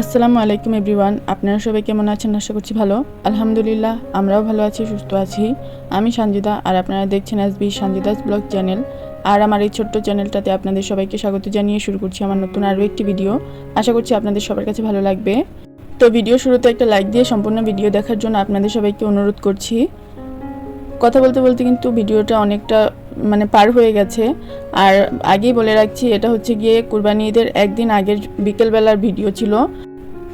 আসসালামু আলাইকুম এভরিওয়ান, আপনারা সবাই কেমন আছেন? আশা করছি ভালো। আলহামদুলিল্লাহ, আমরাও ভালো আছি, সুস্থ আছি। আমি সঞ্জিদা আর আপনারা দেখছেন S B Sanjida's vlog channel. আর আমার এই ছোট্ট চ্যানেলটাতে আপনাদের সবাইকে স্বাগত জানিয়ে শুরু করছি আমার নতুন আরও একটি ভিডিও। আশা করছি আপনাদের সবার কাছে ভালো লাগবে। তো ভিডিও শুরুতে একটা লাইক দিয়ে সম্পূর্ণ ভিডিও দেখার জন্য আপনাদের সবাইকে অনুরোধ করছি। কথা বলতে বলতে কিন্তু ভিডিওটা অনেকটা মানে পার হয়ে গেছে। আর আগেই বলে রাখছি, এটা হচ্ছে গিয়ে কুরবানি ঈদের একদিন আগের বিকেলবেলার ভিডিও ছিল।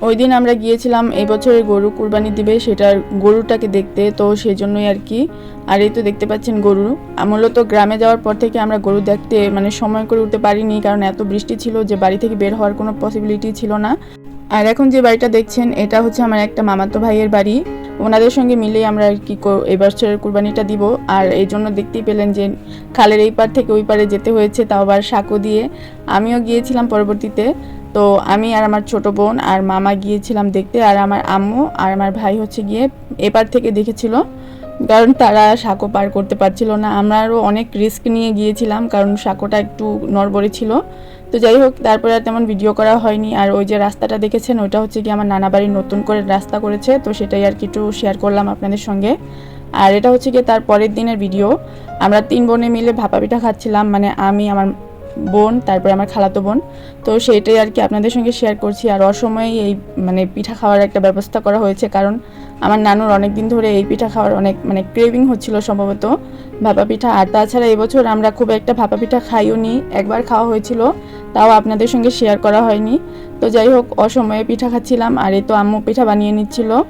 ওই দিন আমরা গিয়েছিলাম, এই বছরে গরু কুরবানি দিবে, সেটার গরুটাকে দেখতে, তো সেই জন্যই আর কি। আর এই তো দেখতে পাচ্ছেন গরু। মূলত গ্রামে যাওয়ার পর থেকে আমরা গরু দেখতে মানে সময় করে উঠতে পারিনি, কারণ এত বৃষ্টি ছিল যে বাড়ি থেকে বের হওয়ার কোনো পসিবিলিটি ছিল না। আর এখন যে বাড়িটা দেখছেন, এটা হচ্ছে আমার একটা মামাতো ভাইয়ের বাড়ি। ওনাদের সঙ্গে মিলেই আমরা আর কি কো- এই বছরের কুরবানিটা দিব। আর এই জন্য দেখতেই পেলেন যে খালের এই পার থেকে ওই পারে যেতে হয়েছে, তাও আবার সাঁকো দিয়ে। আমিও গিয়েছিলাম পরবর্তীতে। তো আমি আর আমার ছোট বোন আর মামা গিয়েছিলাম দেখতে, আর আমার আম্মু আর আমার ভাই হচ্ছে গিয়ে এপার থেকে দেখেছিল, কারণ তারা সাঁকো পার করতে পারছিল না। আমরাও অনেক রিস্ক নিয়ে গিয়েছিলাম, কারণ সাঁকোটা একটু নড়বড়ে ছিল। তো যাই হোক, তারপরে আর তেমন ভিডিও করা হয়নি। আর ওই যে রাস্তাটা দেখেছেন, ওইটা হচ্ছে কি আমার নানা বাড়ির নতুন করে রাস্তা করেছে, তো সেটাই আর কি একটু শেয়ার করলাম আপনাদের সঙ্গে। আর এটা হচ্ছে গিয়ে তার পরের দিনের ভিডিও আমরা তিন বোনে মিলে ভাপা পিঠা খাচ্ছিলাম মানে আমি, আমার বোন, তারপরে আমার খালাতো বোন। তো সেটাই আর কি আপনাদের সঙ্গে শেয়ার করছি। আর অসময়েই এই মানে পিঠা খাওয়ার একটা ব্যবস্থা করা হয়েছে। কারণ আমার নানুর অনেক দিন ধরে এই পিঠা খাওয়ার অনেক মানে ক্রেভিং হচ্ছিল সম্ভবত ভাপা পিঠা। আর তাছাড়া এবছর আমরা খুব একটা ভাপা পিঠা খাইও নি। একবার খাওয়া হয়েছিল, তাও আপনাদের সঙ্গে শেয়ার করা হয়নি। তো যাই হোক, অসময়ে পিঠা খাচ্ছিলাম। আর এই তো আম্মু পিঠা বানিয়ে নিচ্ছিল।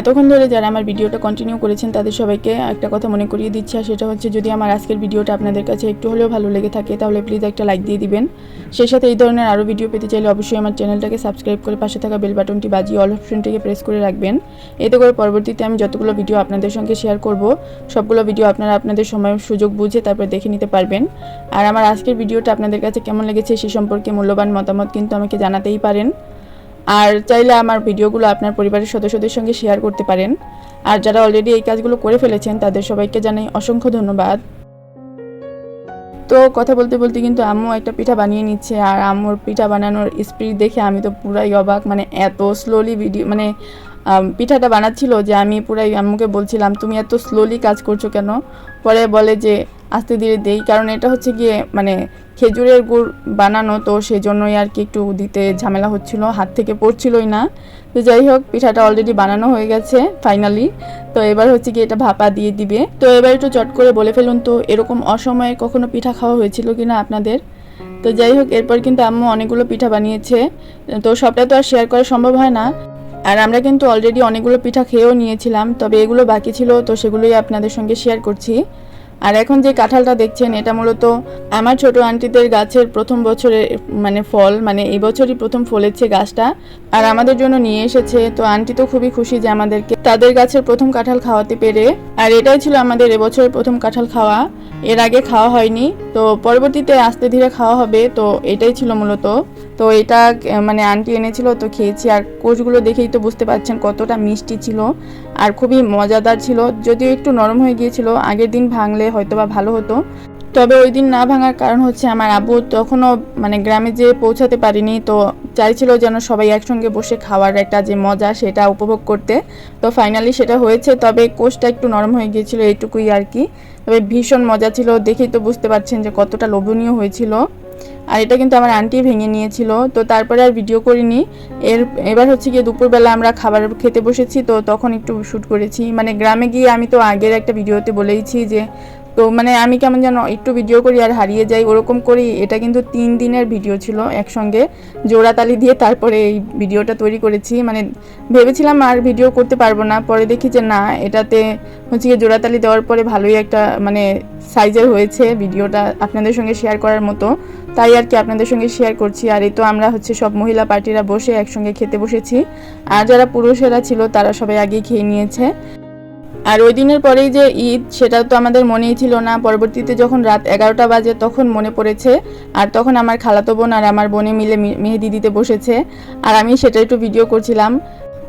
এতক্ষণ ধরে যারা আমার ভিডিওটা কন্টিনিউ করেছেন, তাদের সবাইকে একটা কথা মনে করিয়ে দিচ্ছি, আর সেটা হচ্ছে যদি আমার আজকের ভিডিওটা আপনাদের কাছে একটু হলেও ভালো লেগে থাকে, তাহলে প্লিজ একটা লাইক দিয়ে দিবেন। সেই সাথে এই ধরনের আরও ভিডিও পেতে চাইলে অবশ্যই আমার চ্যানেলটাকে সাবস্ক্রাইব করে পাশে থাকা বেল বাটনটি বাজিয়ে অল অপশনটিকে প্রেস করে রাখবেন। এতে করে পরবর্তীতে আমি যতগুলো ভিডিও আপনাদের সঙ্গে শেয়ার করব, সবগুলো ভিডিও আপনারা আপনাদের সময় সুযোগ বুঝে তারপর দেখে নিতে পারবেন। আর আমার আজকের ভিডিওটা আপনাদের কাছে কেমন লেগেছে সে সম্পর্কে মূল্যবান মতামত কিন্তু আমাকে জানাতেই পারেন। আর চাইলে আমার ভিডিওগুলো আপনার পরিবারের সদস্যদের সঙ্গে শেয়ার করতে পারেন। আর যারা অলরেডি এই কাজগুলো করে ফেলেছেন, তাদের সবাইকে জানাই অসংখ্য ধন্যবাদ। তো কথা বলতে বলতে কিন্তু আম্মু একটা পিঠা বানিয়ে নিচ্ছে, আর আম্মুর পিঠা বানানোর স্পিড দেখে আমি তো পুরাই অবাক। মানে এত স্লোলি ভিডিও মানে পিঠাটা বানাচ্ছিল যে আমি পুরাই আম্মুকে বলছিলাম, তুমি এত স্লোলি কাজ করছ কেন? পরে বলে যে, আস্তে ধীরে দেই। কারণ এটা হচ্ছে গিয়ে মানে খেজুরের গুড় বানানো, তো সেই জন্যই আর কি একটু দিতে ঝামেলা হচ্ছিল, হাত থেকে পড়ছিলই না। তো যাই হোক, পিঠাটা অলরেডি বানানো হয়ে গেছে ফাইনালি তো এবার হচ্ছে কি এটা ভাপা দিয়ে দিবে। তো এবার একটু চট করে বলে ফেলুন তো, এরকম অসময়ে কখনো পিঠা খাওয়া হয়েছিল কিনা আপনাদের? তো যাই হোক, এরপর কিন্তু আম্মু অনেকগুলো পিঠা বানিয়েছে। তো সবটা তো আর শেয়ার করা সম্ভব হয় না। আর আমরা কিন্তু অলরেডি অনেকগুলো পিঠা খেয়েও নিয়েছিলাম, তবে এগুলো বাকি ছিল, তো সেগুলোই আপনাদের সঙ্গে শেয়ার করছি। আর এখন যে কাঁঠালটা দেখছেন, এটা মূলত আমার ছোট আন্টিদের গাছের প্রথম বছরে মানে ফল মানে এই বছরই প্রথম ফলেছে গাছটা। আর আমাদের জন্য নিয়ে এসেছে, তো আন্টি তো খুবই খুশি যে আমাদেরকে তাদের গাছের প্রথম কাঁঠাল খাওয়াতে পেরে। আর এটাই ছিল আমাদের এবছরের প্রথম কাঁঠাল খাওয়া। এর আগে খাওয়া হয়নি, তো পরবর্তীতে আস্তে ধীরে খাওয়া হবে, তো এটাই ছিল মূলত। তো এটা মানে আন্টি এনেছিল, তো খেয়েছি। আর কোষগুলো দেখেই তো বুঝতে পারছেন কতটা মিষ্টি ছিল। আর খুবই মজাদার ছিল, যদিও একটু নরম হয়ে গিয়েছিল, আগের দিন ভাঙলে হয়তো বা ভালো হতো। তবে ওই দিন না ভাঙার কারণ হচ্ছে আমার আব্বু তখনও মানে গ্রামে যেয়ে পৌঁছাতে পারিনি, তো চাইছিল যেন সবাই একসঙ্গে বসে খাওয়ার একটা যে মজা সেটা উপভোগ করতে। তো ফাইনালি সেটা হয়েছে, তবে কোষটা একটু নরম হয়ে গিয়েছিল এইটুকুই আর কি। তবে ভীষণ মজা ছিল, দেখেই তো বুঝতে পারছেন যে কতটা লোভনীয় হয়েছিল। আর এটা কিন্তু আমার আন্টি ভেঙে নিয়েছিল, তো তারপরে আর ভিডিও করিনি। এর, এবার হচ্ছে গিয়ে দুপুরবেলা আমরা খাবার খেতে বসেছি, তো তখন একটু শ্যুট করেছি। মানে গ্রামে গিয়ে আমি তো আগের একটা ভিডিওতে বলেইছি যে তো মানে আমি কেমন যেন একটু ভিডিও করি আর হারিয়ে যাই, ওরকম করেই এটা কিন্তু তিন দিনের ভিডিও ছিল একসঙ্গে। জোড়াতালি দিয়ে তারপরে এই ভিডিওটা তৈরি করেছি। মানে ভেবেছিলাম আর ভিডিও করতে পারব না। পরে দেখি যে না, এটাতে হচ্ছে গিয়ে জোড়াতালি দেওয়ার পরে ভালোই একটা মানে সাইজের হয়েছে ভিডিওটা আপনাদের সঙ্গে শেয়ার করার মতো। তাই আর কি আপনাদের সঙ্গে শেয়ার করছি। আর এই তো আমরা হচ্ছে সব মহিলা পার্টিরা বসে একসঙ্গে খেতে বসেছি। আর যারা পুরুষেরা ছিল, তারা সবাই আগেই খেয়ে নিয়েছে। আর ওই দিনের পরেই যে ঈদ, সেটা তো আমাদের মনেই ছিল না। পরবর্তীতে যখন রাত এগারোটা বাজে, তখন মনে পড়েছে। আর তখন আমার খালাতো বোন আর আমার বোনে মিলে মেহেদি দিতে বসেছে। আর আমি সেটা একটু ভিডিও করছিলাম।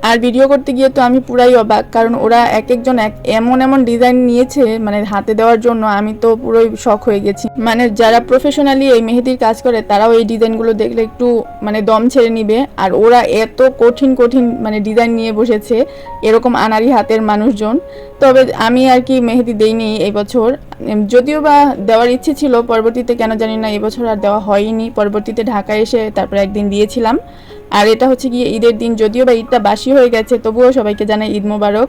আর ভিডিও করতে গিয়ে তো আমি পুরাই অবাক, কারণ ওরা এক একজন এক, এমন এমন ডিজাইন নিয়েছে মানে হাতে দেওয়ার জন্য আমি তো পুরোই শখ হয়ে গেছি। মানে যারা প্রফেশনালি এই মেহেদির কাজ করে, তারাও এই ডিজাইনগুলো দেখলে একটু মানে দম ছেড়ে নিবে। আর ওরা এত কঠিন কঠিন মানে ডিজাইন নিয়ে বসেছে, এরকম আনারি হাতের মানুষজন। তবে আমি আর কি মেহেদি দেইনি এই বছর। যদিও বা দেওয়ার ইচ্ছে ছিল, পরবর্তীতে কেন জানি না এবছর আর দেওয়া হয়নি। পরবর্তীতে ঢাকায় এসে তারপরে একদিন দিয়েছিলাম। আর এটা হচ্ছে গিয়ে ঈদের দিন, যদিও বা ঈদটা বাসি হয়ে গেছে, তবুও সবাইকে জানাই ঈদ মোবারক।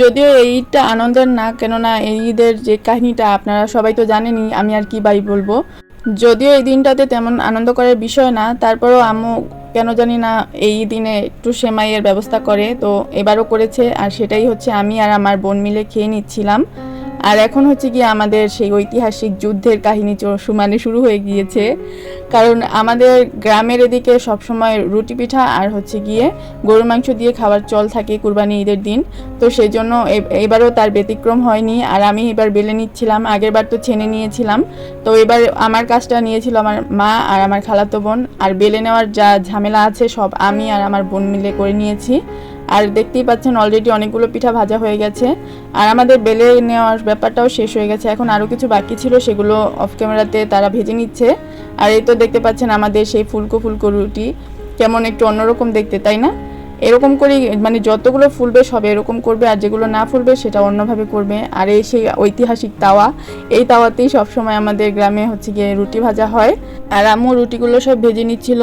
যদিও এই ঈদটা আনন্দের না, কেননা এই ঈদের যে কাহিনীটা আপনারা সবাই তো জানেনই, আমি আর কি বাই বলব। যদিও এই দিনটাতে তেমন আনন্দ করার বিষয় না, তারপরেও আম্মু কেন জানি না এই দিনে একটু সেমাইয়ের ব্যবস্থা করে, তো এবারও করেছে, আর সেটাই হচ্ছে আমি আর আমার বোন মিলে খেয়ে নিচ্ছিলাম। আর এখন হচ্ছে গিয়ে আমাদের সেই ঐতিহাসিক যুদ্ধের কাহিনী সমানে শুরু হয়ে গিয়েছে। কারণ আমাদের গ্রামের এদিকে সবসময় রুটি পিঠা আর হচ্ছে গিয়ে গরুর মাংস দিয়ে খাওয়ার চল থাকে কুরবানি ঈদের দিন। তো সেই জন্য এবারও তার ব্যতিক্রম হয়নি আর আমি এবার বেলে নিচ্ছিলাম। আগের বার তো ছেনে নিয়েছিলাম। তো এবার আমার কাজটা নিয়েছিল আমার মা আর আমার খালাতো বোন। আর বেলে নেওয়ার যা ঝামেলা আছে সব আমি আর আমার বোন মিলে করে নিয়েছি। আর দেখতেই পাচ্ছেন অলরেডি অনেকগুলো পিঠা ভাজা হয়ে গেছে। আর আমাদের বেলে নেওয়ার ব্যাপারটাও শেষ হয়ে গেছে। এখন আরও কিছু বাকি ছিল, সেগুলো অফ ক্যামেরাতে তারা ভেজে নিচ্ছে। আর এই তো দেখতে পাচ্ছেন আমাদের সেই ফুলকো ফুলকো রুটি। কেমন একটু অন্যরকম দেখতে, তাই না? এরকম করেই মানে যতগুলো ফুলবে সব এরকম করবে, আর যেগুলো না ফুলবে সেটা অন্যভাবে করবে। আর এই সেই ঐতিহাসিক তাওয়া, এই তাওয়াতেই সবসময় আমাদের গ্রামে হচ্ছে গিয়ে রুটি ভাজা হয়। আর আম্মু রুটিগুলো সব ভেজে নিচ্ছিল।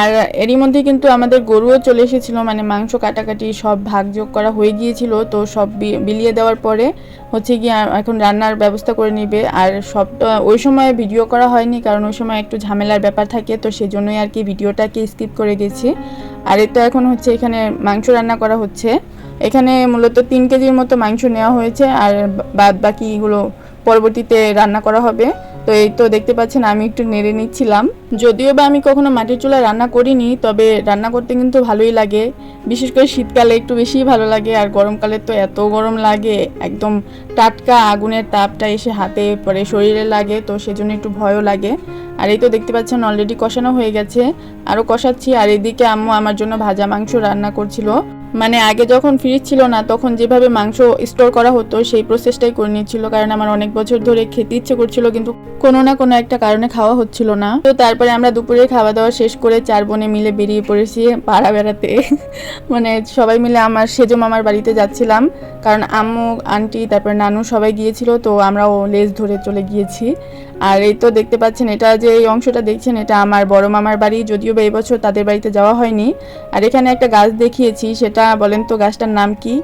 আর এরই মধ্যে কিন্তু আমাদের গরুও চলে এসেছিল মানে মাংস কাটাকাটি সব ভাগযোগ করা হয়ে গিয়েছিল, তো সব বিলিয়ে দেওয়ার পরে হচ্ছে গিয়ে এখন রান্নার ব্যবস্থা করে নিবে। আর সবটা ওই সময় ভিডিও করা হয়নি, কারণ ওই সময় একটু ঝামেলার ব্যাপার থাকে, তো সেজন্যই আর কি ভিডিওটাকে স্কিপ করে গেছি। আর এটা এখন হচ্ছে এখানে মাংস রান্না করা হচ্ছে। এখানে মূলত তিন কেজির মতো মাংস নেওয়া হয়েছে, আর বাদ বাকিগুলো পরবর্তীতে রান্না করা হবে। তো এই তো দেখতে পাচ্ছেন, আমি একটু নেড়ে নিচ্ছিলাম। যদিও বা আমি কখনো মাটির চুলায় রান্না করিনি, তবে রান্না করতে কিন্তু ভালোই লাগে। বিশেষ করে শীতকালে একটু বেশিই ভালো লাগে, আর গরমকালে তো এত গরম লাগে, একদম টাটকা আগুনের তাপটা এসে হাতে পরে শরীরে লাগে, তো সেজন্য একটু ভয়ও লাগে। আর এই তো দেখতে পাচ্ছেন অলরেডি কষানো হয়ে গেছে। আরও কষাচ্ছি, আর এদিকে আম্মু আমার জন্য ভাজা মাংস রান্না করছিল। মানে আগে যখন ফ্রিজ ছিল না, তখন যেভাবে মাংস স্টোর করা হতো, সেই প্রসেসটাই করে নিচ্ছিল। কারণ আমার অনেক বছর ধরে খেতে ইচ্ছে করছিল, কিন্তু কোনো না কোনো একটা কারণে খাওয়া হচ্ছিল না। তো তারপরে আমরা দুপুরে খাওয়া দাওয়া শেষ করে চার বোনে মিলে বেরিয়ে পড়েছি পাড়া বেড়াতে। মানে সবাই মিলে আমার সেজো মামার বাড়িতে যাচ্ছিলাম। কারণ আম্মু, আন্টি, তারপর নানু সবাই গিয়েছিল, তো আমরাও লেজ ধরে চলে গিয়েছি। আর এই তো দেখতে পাচ্ছেন, এটা যে এই অংশটা দেখছেন, এটা আমার বড় মামার বাড়ি, যদিও বা এবছর তাদের বাড়িতে যাওয়া হয়নি। আর এখানে একটা গাছ দেখিয়েছি, সেটা বলেন তো গাছটার নাম কি?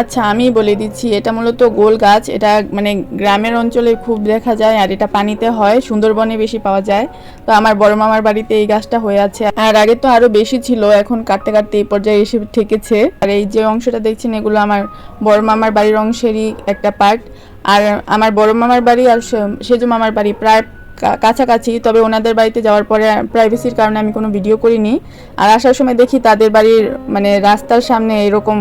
আচ্ছা আমি বলে দিচ্ছি। এটা মূলত গোল গাছ। এটা মানে গ্রামের অঞ্চলে খুব দেখা যায়, আর এটা পানিতে হয়, সুন্দরবনে বেশি পাওয়া যায়। তো আমার বড় মামার বাড়িতে এই গাছটা হয়ে আছে। আর আগে তো আরও বেশি ছিল, এখন কাটতে কাটতে এই পর্যায়ে এসে ঠেকেছে। আর এই যে অংশটা দেখছেন, এগুলো আমার বড় মামার বাড়ির অংশেরই একটা পার্ট আর আমার বড় মামার বাড়ি আর সেজু মামার বাড়ি প্রায় কাছাকাছি, তবে ওনাদের বাড়িতে যাওয়ার পরে প্রাইভেসির কারণে আমি কোনো ভিডিও করিনি। আর আসার সময় দেখি তাদের বাড়ির মানে রাস্তার সামনে এরকম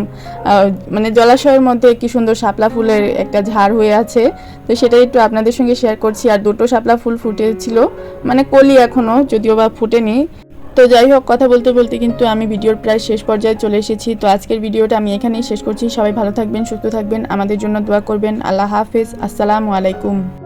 মানে জলাশয়ের মধ্যে কি সুন্দর শাপলা ফুলের একটা ঝাড় হয়ে আছে। তো সেটাই একটু আপনাদের সঙ্গে শেয়ার করছি। আর দুটো শাপলা ফুল ফুটেছিল মানে কলি এখনও যদিও বা ফুটেনি। তো যাই হোক, কথা বলতে বলতে কিন্তু আমি ভিডিওর প্রায় শেষ পর্যায়ে চলে এসেছি। তো আজকের ভিডিওটা আমি এখানেই শেষ করছি। সবাই ভালো থাকবেন, সুস্থ থাকবেন। আমাদের জন্য দোয়া করবেন। আল্লাহ হাফেজ। আসসালামু আলাইকুম।